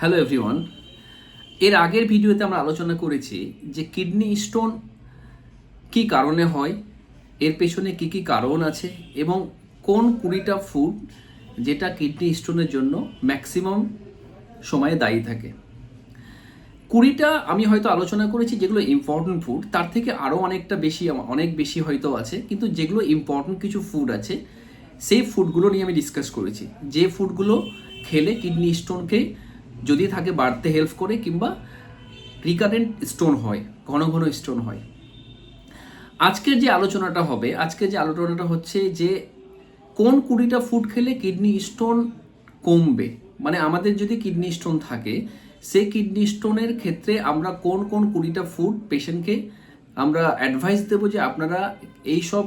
Hello everyone এর আগের ভিডিওতে আমরা আলোচনা করেছি যে কিডনি স্টোন কি কারণে হয়, এর পেছনে কি কি কারণ আছে এবং কোন কুড়িটা ফুড যেটা কিডনি স্টোনের জন্য ম্যাক্সিমাম সময়ে দায়ী থাকে। কুড়িটা আমি হয়তো আলোচনা করেছি যেগুলো ইম্পর্টেন্ট ফুড তার থেকে আরও অনেকটা বেশি, অনেক বেশি হয়তো আছে, কিন্তু যেগুলো ইম্পর্টেন্ট কিছু ফুড আছে, সেই ফুডগুলো নিয়ে আমি ডিসকাস করেছি। যে ফুডগুলো খেলে কিডনি স্টোনকে যদি থাকে বাড়তে হেল্প করে কিংবা রিকারেন্ট স্টোন হয়, ঘন ঘন স্টোন হয়। আজকের যে আলোচনাটা হবে আজকের যে আলোচনাটা হচ্ছে যে কোন কুড়িটা ফুড খেলে কিডনি স্টোন কমবে? মানে আমাদের যদি কিডনি স্টোন থাকে, সেই কিডনি স্টোনের ক্ষেত্রে আমরা কোন কোন কুড়িটা ফুড পেশেন্টকে আমরা অ্যাডভাইস দেবো যে আপনারা এই সব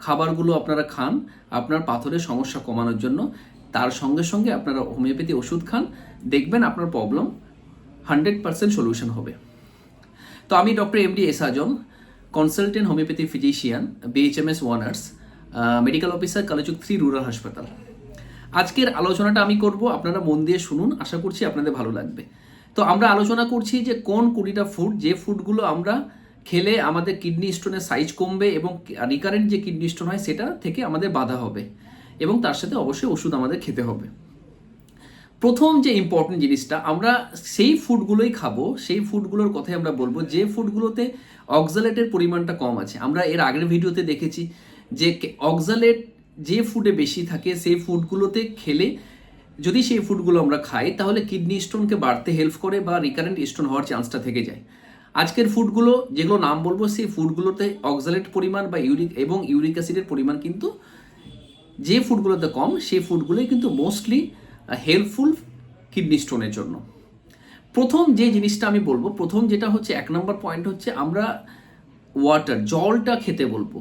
খাবারগুলো আপনারা খান, আপনার পাথরের সমস্যা কমানোর জন্য। তার সঙ্গে সঙ্গে আপনারা হোমিওপ্যাথি ওষুধ খান, দেখবেন আপনার প্রবলেম হান্ড্রেড পার্সেন্ট সলিউশন হবে। তো আমি doctor M D S Azam consultant homoeopathy physician BHMS honours medical officer Kalechuk three rural হাসপাতাল আজকের আলোচনাটা আমি করব, আপনারা মন দিয়ে শুনুন, আশা করছি আপনাদের ভালো লাগবে। তো আমরা আলোচনা করছি যে কোন কুড়িটা ফুড যে ফুডগুলো আমরা খেলে আমাদের কিডনি স্টোনের সাইজ কমবে এবং রিকারেন্ট যে কিডনি স্টোন হয়, সেটা থেকে আমাদের বাধা হবে। এবং তার সাথে অবশ্যই ওষুধ আমাদের খেতে হবে। প্রথম যে ইম্পর্টেন্ট জিনিসটা, আমরা সেই ফুডগুলোই খাব, সেই ফুডগুলোর কথাই আমরা বলব। যে ফুডগুলোতে অক্সালেটের পরিমাণটা কম আছে, আমরা এর আগের ভিডিওতে দেখেছি যে অক্সালেট যে ফুডে বেশি থাকে, সেই ফুডগুলোতে খেলে যদি সেই ফুডগুলো আমরা খাই, তাহলে কিডনি স্টোনকে বাড়তে হেল্প করে বা রিকারেন্ট স্টোন হওয়ার চান্সটা থেকে যায়। আজকের ফুডগুলো, যেগুলো নাম বলব, সেই ফুডগুলোতে অক্সালেট পরিমাণ বা ইউরিক এবং ইউরিক অ্যাসিডের পরিমাণ কিন্তু যে ফুডগুলোতে কম, সেই ফুডগুলোই কিন্তু মোস্টলি হেল্পফুল কিডনি স্টোনের জন্য। প্রথম যে জিনিসটা আমি বলব, প্রথম যেটা হচ্ছে, এক নম্বর পয়েন্ট হচ্ছে, আমরা ওয়াটার জলটা খেতে বলব।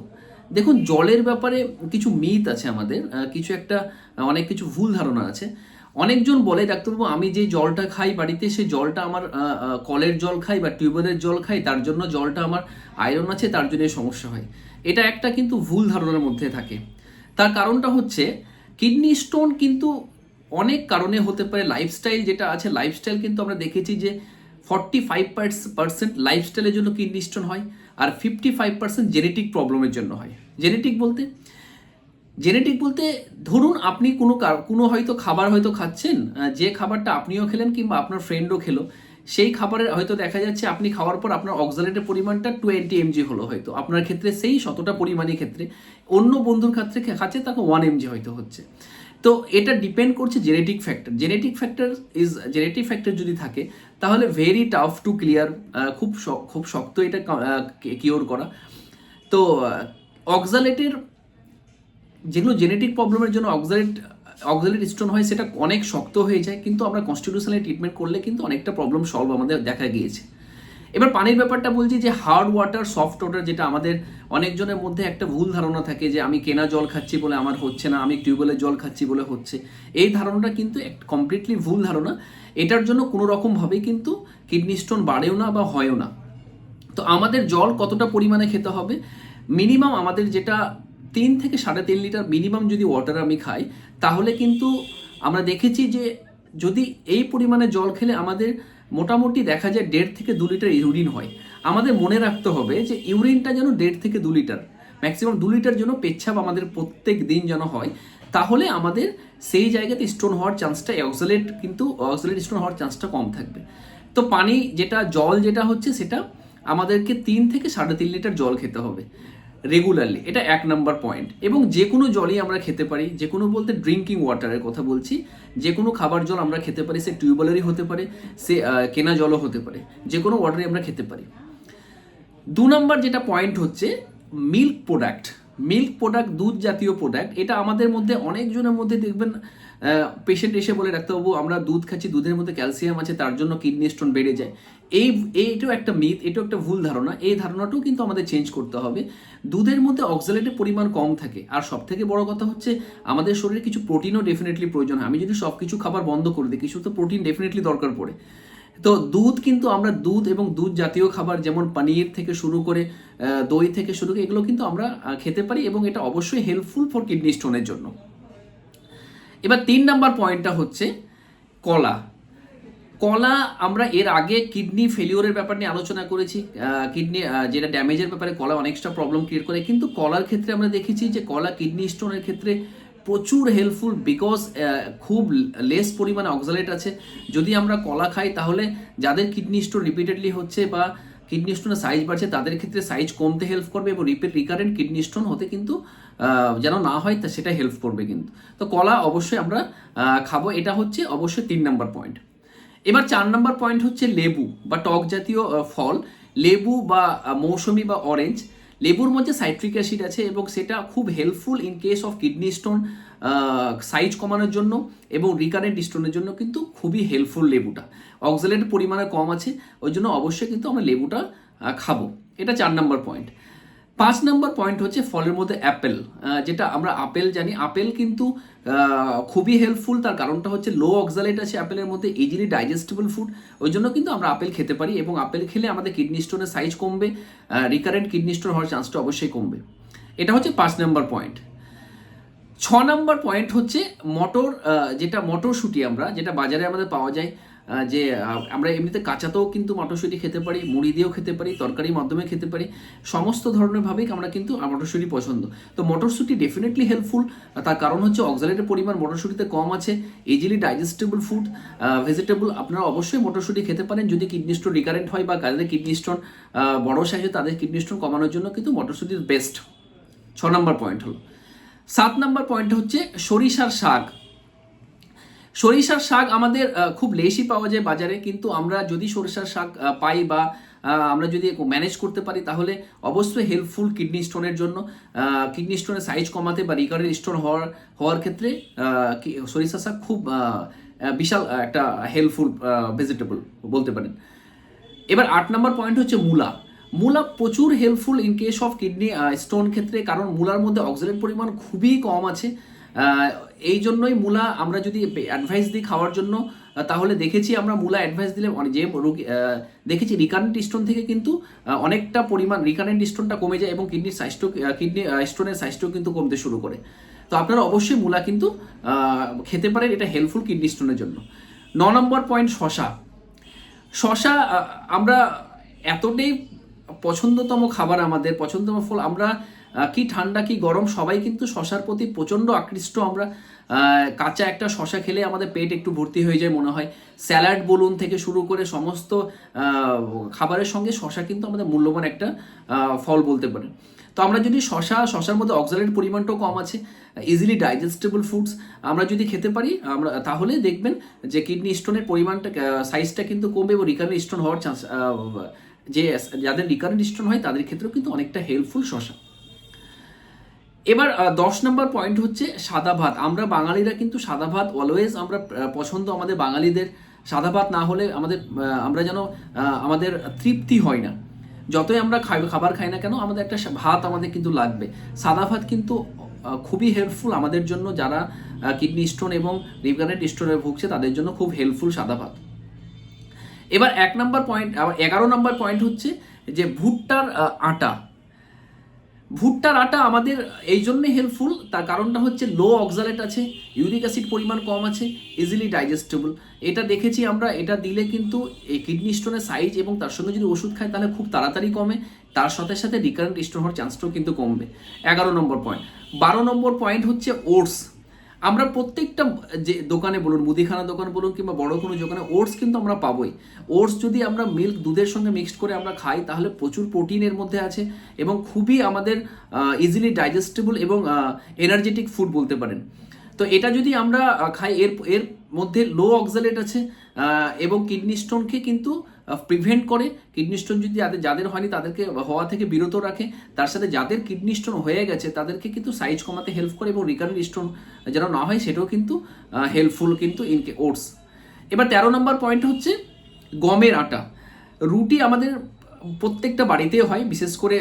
দেখুন, জলের ব্যাপারে কিছু মিথ আছে আমাদের কিছু একটা অনেক কিছু ভুল ধারণা আছে। অনেকজন বলে, ডাক্তারবাবু, আমি যে জলটা খাই বাড়িতে, সে জলটা আমার কলের জল খাই বা টিউবওয়েলের জল খাই, তার জন্য জলটা আমার আয়রন আছে, তার জন্য সমস্যা হয়। এটা একটা কিন্তু ভুল ধারণার মধ্যে থাকে। তার কারণটা হচ্ছে, কিডনি স্টোন কিন্তু অনেক কারণে হতে পারে লাইফস্টাইল যেটা আছে লাইফস্টাইল কিন্তু আমরা দেখেছি যে ফর্টি ফাইভ পার্সেন্ট লাইফস্টাইলের জন্য কিডনি স্টোন হয় আর ফিফটি ফাইভ পার্সেন্ট জেনেটিক প্রবলেমের জন্য হয়। জেনেটিক বলতে জেনেটিক বলতে ধরুন আপনি কোনো কোনো হয়তো খাবার হয়তো খাচ্ছেন যে খাবারটা আপনিও খেলেন কিংবা আপনার ফ্রেন্ডও খেলো সেই খাবারের হয়তো দেখা যাচ্ছে আপনি খাওয়ার পর আপনার অক্সালেটের পরিমাণটা টোয়েন্টি এমজি হলো হয়তো। আপনার ক্ষেত্রে সেই শতটা পরিমাণের ক্ষেত্রে অন্য বন্ধুর ক্ষেত্রে খাচ্ছে, তাকে ওয়ান এমজি হয়তো হচ্ছে। তো এটা ডিপেন্ড করছে genetic factor genetic factor is genetic factor যদি থাকে, তাহলে ভেরি টাফ টু ক্লিয়ার খুব খুব শক্ত এটা কিওর করা। তো অক্সালেটের যেগুলো জেনেটিক প্রবলেমের জন্য অক্সালেট অক্সালেট স্টোন হয়, সেটা অনেক শক্ত হয়ে যায়, কিন্তু আমরা কনস্টিটিউশনালি ট্রিটমেন্ট করলে কিন্তু অনেকটা প্রবলেম সলভ আমাদের দেখা গিয়েছে। এবার পানির ব্যাপারটা বলছি যে হার্ড ওয়াটার সফট ওয়াটার যেটা আমাদের অনেকজনের মধ্যে একটা ভুল ধারণা থাকে যে, আমি কেনা জল খাচ্ছি বলে আমার হচ্ছে না, আমি টিউবওয়েলের জল খাচ্ছি বলে হচ্ছে। এই ধারণাটা কিন্তু এক কমপ্লিটলি ভুল ধারণা। এটার জন্য কোনো রকমভাবেই কিন্তু কিডনি স্টোন বাড়েও না বা হয়ও না। তো আমাদের জল কতটা পরিমাণে খেতে হবে? মিনিমাম আমাদের যেটা তিন থেকে সাড়ে তিন লিটার মিনিমাম যদি ওয়াটার আমি খাই, তাহলে কিন্তু আমরা দেখেছি যে যদি এই পরিমাণে জল খেলে আমাদের মোটামুটি দেখা যায় দেড় থেকে দু লিটার ইউরিন হয়। আমাদের মনে রাখতে হবে যে ইউরিনটা যেন দেড় থেকে দু লিটার ম্যাক্সিমাম দু লিটার যেন পেচ্ছাপ আমাদের প্রত্যেক দিন যেন হয়, তাহলে আমাদের সেই জায়গাতে স্টোন হওয়ার চান্সটা অক্সালেট কিন্তু অক্সালেট স্টোন হওয়ার চান্সটা কম থাকবে। তো পানি যেটা, জল যেটা হচ্ছে সেটা আমাদেরকে তিন থেকে সাড়ে তিন লিটার জল খেতে হবে। রেগুলারলি এটা এক নাম্বার পয়েন্ট এবং যে কোনো জলই আমরা খেতে পারি, যে কোনো বলতে ড্রিঙ্কিং ওয়াটারের কথা বলছি, যে কোনো খাবার জল আমরা খেতে পারি, সে টিউবওয়েলেরই হতে পারে, সে কেনা জলও হতে পারে, যে কোনো ওয়াটারই আমরা খেতে পারি। দু নম্বর যেটা পয়েন্ট হচ্ছে মিল্ক প্রোডাক্ট মিল্ক প্রোডাক্ট দুধ জাতীয় প্রোডাক্ট এটা আমাদের মধ্যে অনেকজনের মধ্যে দেখবেন পেশেন্ট এসে বলে, ডাক্তারবাবু, আমরা দুধ খাচ্ছি, দুধের মধ্যে ক্যালসিয়াম আছে, তার জন্য কিডনি স্টোন বেড়ে যায়। এই, এইটাও একটা মিথ এটাও একটা ভুল ধারণা। এই ধারণাটাও কিন্তু আমাদের চেঞ্জ করতে হবে। দুধের মধ্যে অক্সালেটের পরিমাণ কম থাকে। আর সব থেকে বড় কথা হচ্ছে, আমাদের শরীরে কিছু প্রোটিনও ডেফিনেটলি প্রয়োজন হয়। আমি যদি সব কিছু খাবার বন্ধ করে দিই, কিছু তো প্রোটিন ডেফিনেটলি দরকার পড়ে। তো দুধ কিন্তু আমরা দুধ এবং দুধ জাতীয় খাবার যেমন পনির থেকে শুরু করে দই থেকে শুরু করে, এগুলো কিন্তু আমরা খেতে পারি এবং এটা অবশ্যই হেল্পফুল ফর কিডনি স্টোনের জন্য। এবার তিন নাম্বার পয়েন্টটা হচ্ছে কলা। কলা আমরা এর আগে কিডনি ফেলিওরের ব্যাপার নিয়ে আলোচনা করেছি কিডনি যেটা ড্যামেজের ব্যাপারে কলা অনেকটা প্রবলেম ক্রিয়েট করে, কিন্তু কলার ক্ষেত্রে আমরা দেখেছি যে কলা কিডনি স্টোনের ক্ষেত্রে প্রচুর হেল্পফুল বিকজ খুব লেস পরিমাণে অক্সালেট আছে। যদি আমরা কলা খাই তাহলে যাদের কিডনি স্টোন রিপিটেডলি হচ্ছে বা কিডনি স্টোনের সাইজ বাড়ছে, তাদের ক্ষেত্রে সাইজ কমতে হেল্প করবে এবং রিপিট রিকারেন্ট কিডনি স্টোন হতে কিন্তু যেন না হয় তা সেটা হেল্প করবে কিন্তু। তো কলা অবশ্যই আমরা খাব। এটা হচ্ছে অবশ্যই তিন নম্বর পয়েন্ট এবার চার নম্বর পয়েন্ট হচ্ছে লেবু বা টক জাতীয় ফল। লেবু বা মৌসুমি বা অরেঞ্জ লেবুর মধ্যে সাইট্রিক অ্যাসিড আছে এবং সেটা খুব helpful in case of kidney stone size কমানোর জন্য এবং রিকারেন্ট স্টোনের জন্য কিন্তু খুবই হেল্পফুল লেবুটা। অক্সালেট পরিমাণে কম আছে, ওই জন্য অবশ্যই কিন্তু আমরা লেবুটা খাব। এটা চার নম্বর পয়েন্ট পাঁচ নম্বর পয়েন্ট হচ্ছে ফলের মধ্যে অ্যাপেল যেটা আমরা আপেল জানি। আপেল কিন্তু খুবই হেল্পফুল তার কারণটা হচ্ছে লো অক্সালেট আছে আপেলের মধ্যে ইজিলি ডাইজেস্টেবল ফুড ওই জন্য কিন্তু আমরা আপেল খেতে পারি এবং আপেল খেলে আমাদের কিডনি স্টোনের সাইজ কমবে রিকারেন্ট কিডনি স্টোন হওয়ার চান্সটা অবশ্যই কমবে। এটা হচ্ছে পাঁচ নম্বর পয়েন্ট ছ নম্বর পয়েন্ট হচ্ছে মটর যেটা মটরশুঁটি আমরা, যেটা বাজারে আমাদের পাওয়া যায়। যে আমরা এমনিতে কাঁচাতেও কিন্তু মটরশুঁটি খেতে পারি, মুড়ি দিয়েও খেতে পারি, তরকারির মাধ্যমে খেতে পারি। সমস্ত ধরনের ভাবেই আমরা কিন্তু মটরশুঁটি পছন্দ। তো মটরশুঁটি ডেফিনেটলি হেল্পফুল তার কারণ হচ্ছে অক্সালেটের পরিমাণ মটরশুঁটিতে কম আছে ইজিলি ডাইজেস্টেবল ফুড ভেজিটেবল আপনারা অবশ্যই মটরশুঁটি খেতে পারেন। যদি কিডনি স্টোন রিকারেন্ট হয় বা যাদের কিডনি স্টোন বড় সাইজে তাদের কিডনি স্টোন কমানোর জন্য কিন্তু মটরশুঁটি বেস্ট ছ নম্বর পয়েন্ট হলো। সাত নম্বর পয়েন্ট হচ্ছে সরিষার শাক। সরিষার শাক আমাদের খুব লেসই পাওয়া যায় বাজারে, কিন্তু আমরা যদি সরিষার শাক পাই বা আমরা যদি ম্যানেজ করতে পারি, তাহলে অবশ্যই হেল্পফুল কিডনি স্টোনের জন্য কিডনি স্টোনের সাইজ কমাতে বা রিকারেন্ট স্টোন হওয়ার হওয়ার ক্ষেত্রে সরিষার শাক খুব বিশাল একটা হেল্পফুল ভেজিটেবল বলতে পারেন। এবার আট নম্বর পয়েন্ট হচ্ছে মূলা। মূলা প্রচুর helpful in case of kidney stone ক্ষেত্রে, কারণ মূলার মধ্যে অক্সিজেন পরিমাণ খুবই কম আছে। এই জন্যই মূলা আমরা যদি অ্যাডভাইস দিই খাওয়ার জন্য তাহলে দেখেছি আমরা মূলা অ্যাডভাইস দিলে যে রোগী দেখেছি রিকারেন্ট স্টোন থেকে কিন্তু অনেকটা পরিমাণ রিকারেন্ট স্টোনটা কমে যায় এবং কিডনির সাইজটাও কিডনি স্টোনের সাইজটাও কিন্তু কমতে শুরু করে। তো আপনারা অবশ্যই মূলা কিন্তু খেতে পারেন, এটা হেল্পফুল কিডনি স্টোনের জন্য। ন নম্বর পয়েন্ট শশা। শশা আমরা এতটাই পছন্দতম খাবার আমাদের, পছন্দতম ফল আমরা কি ঠান্ডা, কি গরম, সবাই কিন্তু শশার প্রতি প্রচণ্ড আকৃষ্ট। আমরা কাঁচা একটা শশা খেলে আমাদের পেট একটু ভর্তি হয়ে যায় মনে হয়। স্যালাড বলুন থেকে শুরু করে সমস্ত খাবারের সঙ্গে শশা কিন্তু আমাদের মূল্যবান একটা ফল বলতে পারেন। তো আমরা যদি শশা, শশার মধ্যে অক্সালেট পরিমাণটাও কম আছে ইজিলি ডাইজেস্টেবল ফুডস আমরা যদি খেতে পারি, আমরা, তাহলে দেখবেন যে কিডনি স্টোনের পরিমাণটা সাইজটা কিন্তু কমবে এবং রিকারেন্ট স্টোন হওয়ার চান্স যে, যাদের রিকারেন্ট স্টোন হয় তাদের ক্ষেত্রেও কিন্তু অনেকটা হেল্পফুল শশা। এবার দশ নম্বর পয়েন্ট হচ্ছে সাদা ভাত। আমরা বাঙালিরা কিন্তু সাদা ভাত অলওয়েজ আমরা পছন্দ আমাদের বাঙালিদের সাদা ভাত না হলে আমাদের আমরা যেন আমাদের তৃপ্তি হয় না। যতই আমরা খাই- খাবার খাই না কেন, আমাদের একটা ভাত আমাদের কিন্তু লাগবে। সাদা ভাত কিন্তু খুবই হেল্পফুল আমাদের জন্য যারা কিডনি স্টোন এবং রিকারেন্ট স্টোনে ভুগছে, তাদের জন্য খুব হেল্পফুল সাদা ভাত। এবার এক নম্বর পয়েন্ট এগারো নম্বর পয়েন্ট হচ্ছে যে ভুট্টার আটা। ভুট্টার আটা আমাদের এই জন্যে হেল্পফুল তার কারণটা হচ্ছে লো অক্সালেট আছে ইউরিক অ্যাসিড পরিমাণ কম আছে ইজিলি ডাইজেস্টেবল এটা দেখেছি আমরা, এটা দিলে কিন্তু এই কিডনি স্টোনের সাইজ এবং তার সঙ্গে যদি ওষুধ খায় তাহলে খুব তাড়াতাড়ি কমে, তার সাথে সাথে রিকারেন্ট স্টোন হওয়ার চান্সটাও কিন্তু কমবে। এগারো নম্বর পয়েন্ট বারো নম্বর পয়েন্ট হচ্ছে ওটস আমরা প্রত্যেকটা, যে দোকানে বলুন, মুদিখানা দোকান বলুন কিংবা বড় কোনো দোকানে ওটস কিন্তু আমরা পাবোই। ওটস যদি আমরা মিল্ক, দুধের সঙ্গে মিক্সড করে আমরা খাই, তাহলে প্রচুর প্রোটিনের মধ্যে আছে এবং খুবই আমাদের ইজিলি ডাইজেস্টেবল এবং এনার্জেটিক ফুড বলতে পারেন। তো এটা যদি আমরা খাই, এর এর মধ্যে লো অক্সালেট আছে এবং কিডনি স্টোনকে কিন্তু প্রিভেন্ট করে। কিডনি স্টোন যদি যাদের যাদের হয়নি তাদেরকে হওয়া থেকে বিরত রাখে। তার সাথে যাদের কিডনি স্টোন হয়ে গেছে, তাদেরকে কিন্তু সাইজ কমাতে হেল্প করে এবং রিকারেন্ট স্টোন যেন না হয়, সেটাও কিন্তু হেল্পফুল কিন্তু ইনকে ওটস এবার তেরো নম্বর পয়েন্ট হচ্ছে গমের আটা। রুটি আমাদের প্রত্যেকটা বাড়িতে হয়, বিশেষ করে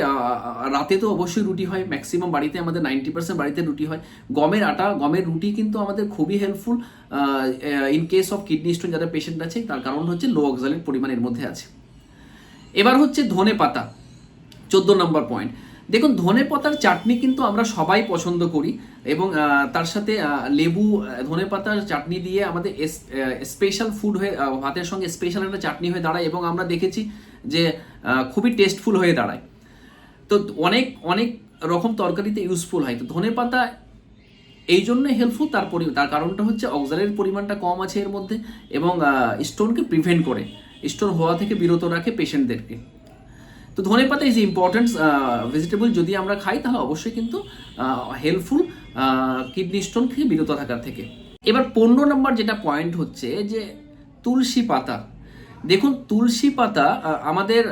রাতে তো অবশ্যই রুটি হয় ম্যাক্সিমাম বাড়িতে আমাদের নাইনটি পার্সেন্ট বাড়িতে রুটি হয়। গমের আটা, গমের রুটি কিন্তু আমাদের খুবই helpful in case of kidney stone যাদের পেশেন্ট আছে, তার কারণ হচ্ছে লো অক্সালেট পরিমাণ এর মধ্যে আছে। এবার হচ্ছে ধনে পাতা, চোদ্দ নম্বর পয়েন্ট দেখুন, ধনে পাতার চাটনি কিন্তু আমরা সবাই পছন্দ করি এবং তার সাথে লেবু ধনে পাতার চাটনি দিয়ে আমাদের স্পেশাল ফুড হয়ে ভাতের সঙ্গে স্পেশাল একটা চাটনি হয়ে দাঁড়ায় এবং আমরা দেখেছি যে খুবই টেস্টফুল হয়ে দাঁড়ায়। তো অনেক অনেক রকম তরকারিতে ইউজফুল হয়। তো ধনে পাতা এই জন্য হেল্পফুল তার পরি, তার কারণটা হচ্ছে অক্সালের পরিমাণটা কম আছে এর মধ্যে এবং স্টোনকে প্রিভেন্ট করে। স্টোন হওয়া থেকে বিরত রাখে পেশেন্টদেরকে তো ধনে পাতা ইজ ইম্পর্টেন্ট ভেজিটেবল যদি আমরা খাই, তাহলে অবশ্যই কিন্তু হেল্পফুল কিডনি স্টোন থেকে বিরত থাকার থেকে। এবার পনেরো নম্বর যেটা পয়েন্ট হচ্ছে যে, তুলসী পাতা। দেখুন, তুলসী পাতা আমাদের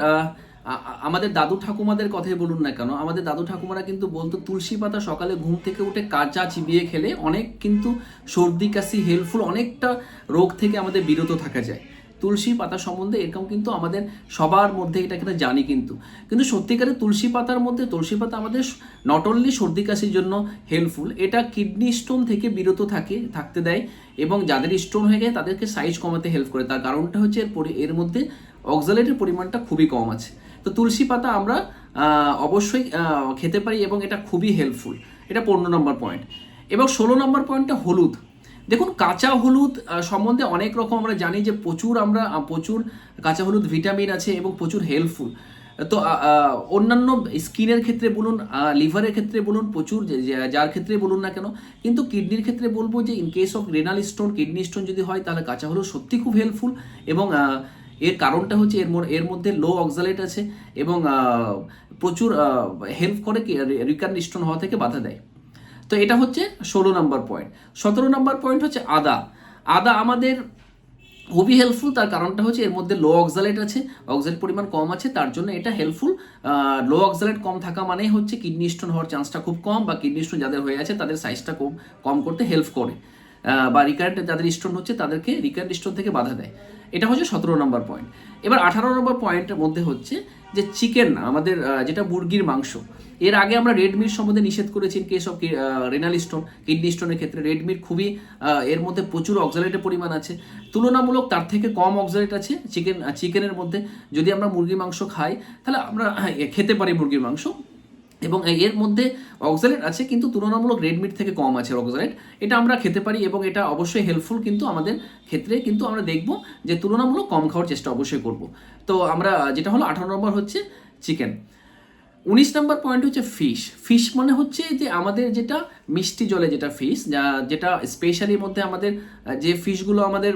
আমাদের দাদু ঠাকুমাদের কথাই বলুন না কেন, আমাদের দাদু ঠাকুমারা কিন্তু বলতো, তুলসী পাতা সকালে ঘুম থেকে উঠে কাঁচা চিবিয়ে খেলে, অনেক কিন্তু সর্দি, কাশি হেল্পফুল অনেকটা রোগ থেকে আমাদের বিরত থাকা যায়। তুলসী পাতা সম্বন্ধে এরকম কিন্তু আমাদের সবার মধ্যে এটা কিন্তু জানি কিন্তু। কিন্তু সত্যিকারের তুলসী পাতার মধ্যে, তুলসী পাতা আমাদের নট অনলি সর্দি কাশির জন্য হেল্পফুল এটা কিডনি স্টোন থেকে বিরত থাকে, থাকতে দেয় এবং যাদের স্টোন হয়ে গেছে তাদেরকে সাইজ কমাতে হেল্প করে। তার কারণটা হচ্ছে এর এর মধ্যে অক্সালেটের পরিমাণটা খুবই কম আছে। তো তুলসী পাতা আমরা অবশ্যই খেতে পারি এবং এটা খুবই হেল্পফুল এটা পনেরো নম্বর পয়েন্ট এবং ষোলো নম্বর পয়েন্টটা হলুদ। দেখুন, কাঁচা হলুদ সম্বন্ধে অনেক রকম আমরা জানি যে প্রচুর আমরা প্রচুর কাঁচা হলুদ ভিটামিন আছে এবং প্রচুর হেল্পফুল। তো অন্যান্য স্কিনের ক্ষেত্রে বলুন লিভারের ক্ষেত্রে বলুন, প্রচুর যার ক্ষেত্রে বলুন না কেন, কিন্তু কিডনির ক্ষেত্রে বলব যে in case of renal stone kidney stone যদি হয়, তাহলে কাঁচা হলুদ সত্যি খুব হেল্পফুল এবং এর কারণটা হচ্ছে এর এর মধ্যে লো অক্সালেট আছে এবং প্রচুর হেল্প করে রিকার্ন স্টোন হওয়া থেকে বাধা দেয়। তো এটা হচ্ছে ষোলো নম্বর পয়েন্ট সতেরো নম্বর পয়েন্ট হচ্ছে আদা। আদা আমাদের খুবই হেল্পফুল তার কারণটা হচ্ছে এর মধ্যে লো অক্সালেট আছে অক্সালেট পরিমাণ কম আছে, তার জন্য এটা হেল্পফুল লো অক্সালেট কম থাকা মানেই হচ্ছে কিডনি স্টোন হওয়ার চান্সটা খুব কম, বা কিডনি স্টোন যাদের হয়ে আছে তাদের সাইজটা কম কম করতে হেল্প করে। বা রিকারেন্ট যাদের স্টোন হচ্ছে তাদেরকে রিকারেন্ট স্টোন থেকে বাধা দেয়। এটা হচ্ছে সতেরো নম্বর পয়েন্ট এবার আঠারো নম্বর পয়েন্টের মধ্যে হচ্ছে যে চিকেন আমাদের যেটা মুরগির মাংস, এর আগে আমরা রেডমির সম্বন্ধে নিষেধ করেছি case of renal stone kidney স্টোনের ক্ষেত্রে। রেড মিট খুবই এর মধ্যে প্রচুর অক্সালেটের পরিমাণ আছে। তুলনামূলক তার থেকে কম অক্সালেট আছে চিকেন চিকেনের মধ্যে। যদি আমরা মুরগির মাংস খাই, তাহলে আমরা খেতে পারি মুরগির মাংস। এবং এর মধ্যে অক্সালেট আছে, কিন্তু তুলনামূলক রেড মিট থেকে কম আছে অক্সালেট এটা আমরা খেতে পারি এবং এটা অবশ্যই হেল্পফুল কিন্তু আমাদের ক্ষেত্রে। কিন্তু আমরা দেখব যে তুলনামূলক কম খাওয়ার চেষ্টা অবশ্যই করব। তো আমরা, যেটা হলো আঠারো নম্বর হচ্ছে চিকেন উনিশ নম্বর পয়েন্ট হচ্ছে ফিশ ফিশ মানে হচ্ছে যে আমাদের যেটা মিষ্টি জলে যেটা ফিশ যা, যেটা স্পেশালি মধ্যে আমাদের, যে ফিশগুলো আমাদের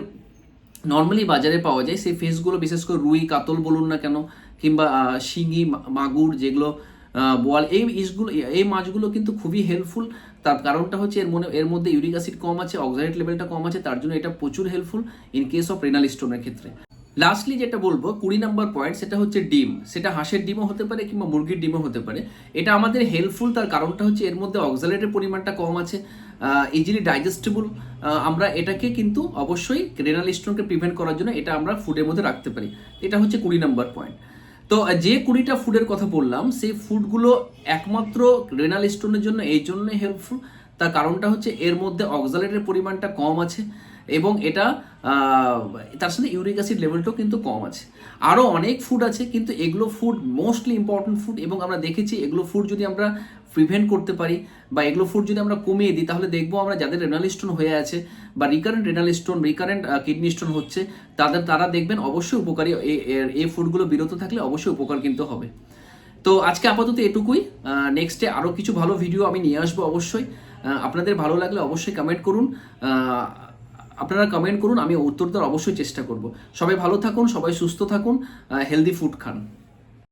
নর্মালি বাজারে পাওয়া যায়, সেই ফিশগুলো বিশেষ করে রুই, কাতল বলুন না কেন, কিংবা শিঙি মাগুর যেগুলো বোয়াল এই ইসগুলো, এই মাছগুলো কিন্তু খুবই হেল্পফুল তার কারণটা হচ্ছে এর মনে এর মধ্যে ইউরিক অ্যাসিড কম আছে অক্সাইড লেভেলটা কম আছে, তার জন্য এটা প্রচুর helpful in case of renal স্টোনের ক্ষেত্রে। লাস্টলি যেটা বলব, কুড়ি নাম্বার পয়েন্ট সেটা হচ্ছে ডিম। সেটা হাঁসের ডিমও হতে পারে কিংবা মুরগির ডিমও হতে পারে। এটা আমাদের হেল্পফুল তার কারণটা হচ্ছে এর মধ্যে অক্সালেটের পরিমাণটা কম আছে ইজিলি ডাইজেস্টেবল আমরা এটাকে কিন্তু অবশ্যই রেনাল স্টোনকে প্রিভেন্ট করার জন্য এটা আমরা ফুডের মধ্যে রাখতে পারি। এটা হচ্ছে কুড়ি নাম্বার পয়েন্ট তো যে কুড়িটা ফুডের কথা বললাম, সেই ফুডগুলো একমাত্র রেনাল স্টোনের জন্য এই জন্যই হেল্পফুল তার কারণটা হচ্ছে এর মধ্যে অক্সালেটের পরিমাণটা কম আছে এবং এটা তার সাথে ইউরিক অ্যাসিড লেভেলটাও কিন্তু কম আছে। আরও অনেক ফুড আছে, কিন্তু এগুলো ফুড মোস্টলি ইম্পর্টেন্ট ফুড এবং আমরা দেখেছি এগুলো ফুড যদি আমরা প্রিভেন্ট করতে পারি বা এগুলো ফুড যদি আমরা কমিয়ে দিই, তাহলে দেখব আমরা যাদের রেনাল স্টোন হয়ে আছে বা recurrent renal stone recurrent kidney stone হচ্ছে, তাদের, তারা দেখবেন অবশ্যই উপকারী। এই- ফুডগুলো বিরত থাকলে অবশ্যই উপকার কিন্তু হবে। তো আজকে আপাতত এটুকুই। নেক্সটে আরও কিছু ভালো ভিডিও আমি নিয়ে আসব অবশ্যই। আপনাদের ভালো লাগলে অবশ্যই কমেন্ট করুন। আপনারা কমেন্ট করুন, আমি উত্তর দেওয়ার অবশ্যই চেষ্টা করব। সবাই ভালো থাকুন, সবাই সুস্থ থাকুন হেলদি ফুড খান।